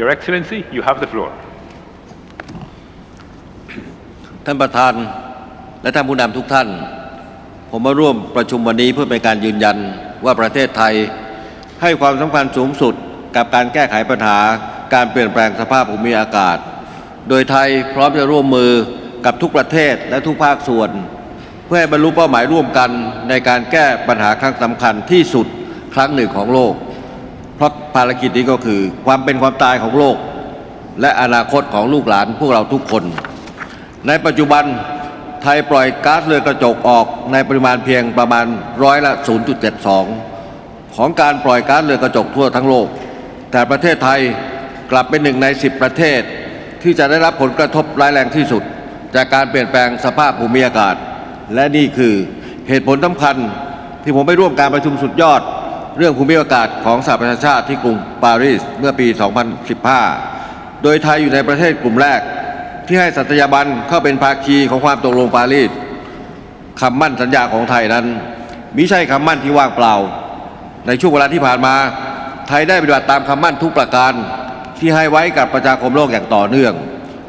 Your Excellency, you have the floor. ท่านประธานและท่านผู้นำทุกท่าน ผมมาร่วมประชุมวันนี้เพื่อเป็นการยืนยันว่าประเทศไทยให้ความสำคัญสูงสุดกับการแก้ไขปัญหาการเปลี่ยนแปลงสภาพภูมิอากาศ โดยไทยพร้อมจะร่วมมือกับทุกประเทศและทุกภาคส่วน เพื่อให้บรรลุเป้าหมายร่วมกันในการแก้ปัญหาครั้งสำคัญที่สุดครั้งหนึ่งของโลก เพราะภารกิจนี้ก็คือ ความเป็นความตายของโลก และอนาคตของลูกหลานพวกเราทุกคน ในปัจจุบันไทยปล่อยก๊าซเรือนกระจกออกในปริมาณเพียงประมาณร้อยละ 0.72 ของการปล่อยก๊าซเรือนกระจกทั่วทั้งโลก แต่ประเทศไทยกลับเป็นหนึ่งใน 10 ประเทศ ที่จะได้รับผลกระทบร้ายแรงที่สุด จากการเปลี่ยนแปลงสภาพภูมิอากาศ และนี่คือเหตุผลสำคัญที่ผมไปร่วมการประชุมสุดยอด เรื่องภูมิอากาศของสหประชาชาติที่กรุงปารีสเมื่อปี 2015 โดยไทยอยู่ในประเทศกลุ่มแรก ที่ให้สัตยาบันเข้าเป็นภาคีของความตกลงปารีสคำมั่นสัญญาของไทยนั้นมิใช่คำมั่นที่ว่างเปล่า ในช่วงเวลาที่ผ่านมา ไทยได้ปฏิบัติตามคำมั่นทุกประการที่ให้ไว้กับประชาคมโลกอย่างต่อเนื่อง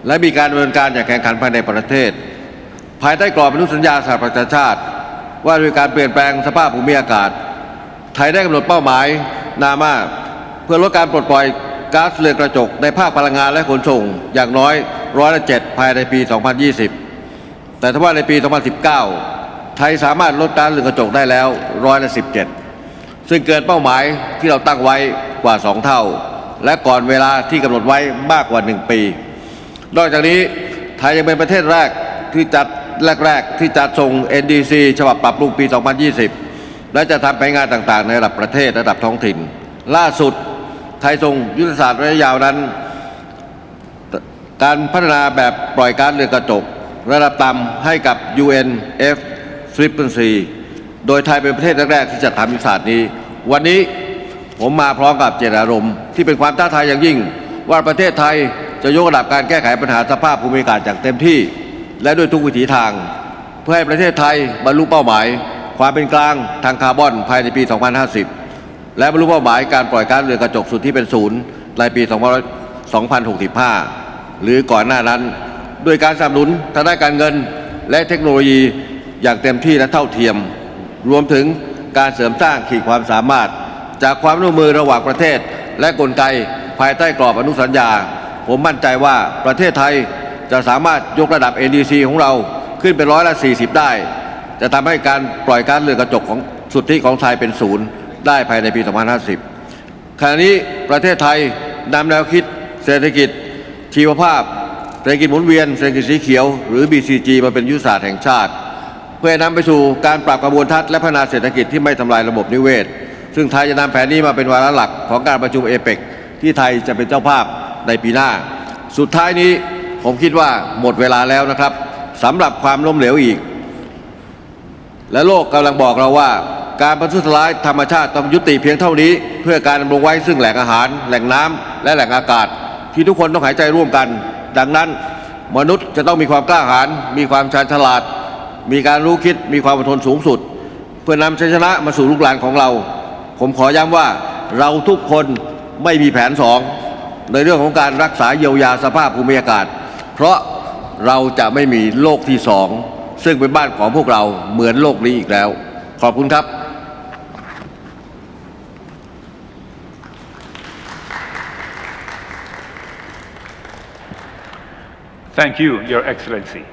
และมีการดำเนินการอย่างแข่งขันภายในประเทศ ภายใต้กรอบอนุสัญญาสหประชาชาติ ว่าด้วยการเปลี่ยนแปลงสภาพภูมิอากาศ ไทยได้กำหนดเป้าหมายนามาเพื่อลดการปลดปล่อยก๊าซเรือนกระจกในภาคพลังงานและขนส่ง อย่างน้อยร้อยละเจ็ดภายในปี 2020 แต่ถ้าว่าในปี 2019 ไทยสามารถลดก๊าซเรือนกระจกได้แล้วร้อยละ17 ซึ่งเกินเป้าหมายที่เราตั้งไว้กว่า 2 เท่า และก่อนเวลาที่กำหนดไว้มากกว่า 1 ปี นอกจากนี้ไทยยังเป็นประเทศแรกที่จัดแรกๆที่จัดส่ง NDC ฉบับปรับปรุงปี 2020 และจะทำแผนงานต่างๆ ในระดับประเทศระดับท้องถิ่น ล่าสุดไทยส่งยุทธศาสตร์ระยะยาวนั้น การพัฒนาแบบปล่อยก๊าซเรือนกระจก ระดับต่ำให้กับ UNF f r e q u e n c y โดยไทยเป็นประเทศแรกๆที่จะทำยุทธศาสตร์นี้ วันนี้ผมมาพร้อมกับเจตนารมณ์ที่เป็นความท้าทายอย่างยิ่ง ว่าประเทศไทยจะยกระดับการแก้ไขปัญหาสภาพภูมิอากาศอย่างเต็มที่ และด้วยทุกวิถีทาง เพื่อให้ประเทศไทยบรรลุเป้าหมาย ความเป็นกลางทางคาร์บอนภายในปี 2050 และบรรลุเป้าหมายการปล่อยก๊าซเรือนกระจกสุดที่เป็นศูนย์ในปี 2065 หรือก่อนหน้านั้น ด้วยการสนับสนุนทางด้านการเงินและเทคโนโลยีอย่างเต็มที่และเท่าเทียม รวมถึงการเสริมสร้างขีดความสามารถ จากความร่วมมือระหว่างประเทศ และกลไกภายใต้กรอบอนุสัญญา ผมมั่นใจว่าประเทศไทยจะสามารถยกระดับ NDC ของเราขึ้นเป็นร้อยละ 40 ได้ จะทำให้การปล่อยก๊าซเรือนกระจกของสุทธิของไทยเป็นศูนย์ได้ภายในปี 2050 ขณะนี้ประเทศไทยนำแนวคิดเศรษฐกิจชีวภาพ เศรษฐกิจหมุนเวียน เศรษฐกิจสีเขียว หรือ BCG มาเป็นยุทธศาสตร์แห่งชาติ เพื่อนำไปสู่การปรับกระบวนทัศน์และพัฒนาเศรษฐกิจที่ไม่ทำลายระบบนิเวศ ซึ่งไทยจะนำแผนนี้มาเป็นวาระหลักของการประชุมเอเปกที่ไทยจะเป็นเจ้าภาพในปีหน้า สุดท้ายนี้ผมคิดว่าหมดเวลาแล้วนะครับสำหรับความล้มเหลวอีก และโลกกำลังบอกเราว่า การประทุษร้ายธรรมชาติต้องยุติเพียงเท่านี้ เพื่อการดำรงไว้ซึ่งแหล่งอาหาร แหล่งน้ำและแหล่งอากาศ ที่ทุกคนต้องหายใจร่วมกัน ดังนั้น มนุษย์จะต้องมีความกล้าหาญมีความชาญฉลาด มีการรู้คิดมีความอดทนสูงสุด เพื่อนำชัยชนะมาสู่ลูกหลานของเรา ผมขอย้ำว่าเราทุกคนไม่มีแผนสองในเรื่องของการรักษาเยียวยาสภาพภูมิอากาศ เพราะเราจะไม่มีโลกที่สอง ซึ่งเป็นบ้านของพวกเราเหมือนโลกนี้อีกแล้ว ขอบคุณครับ Thank you, Your Excellency.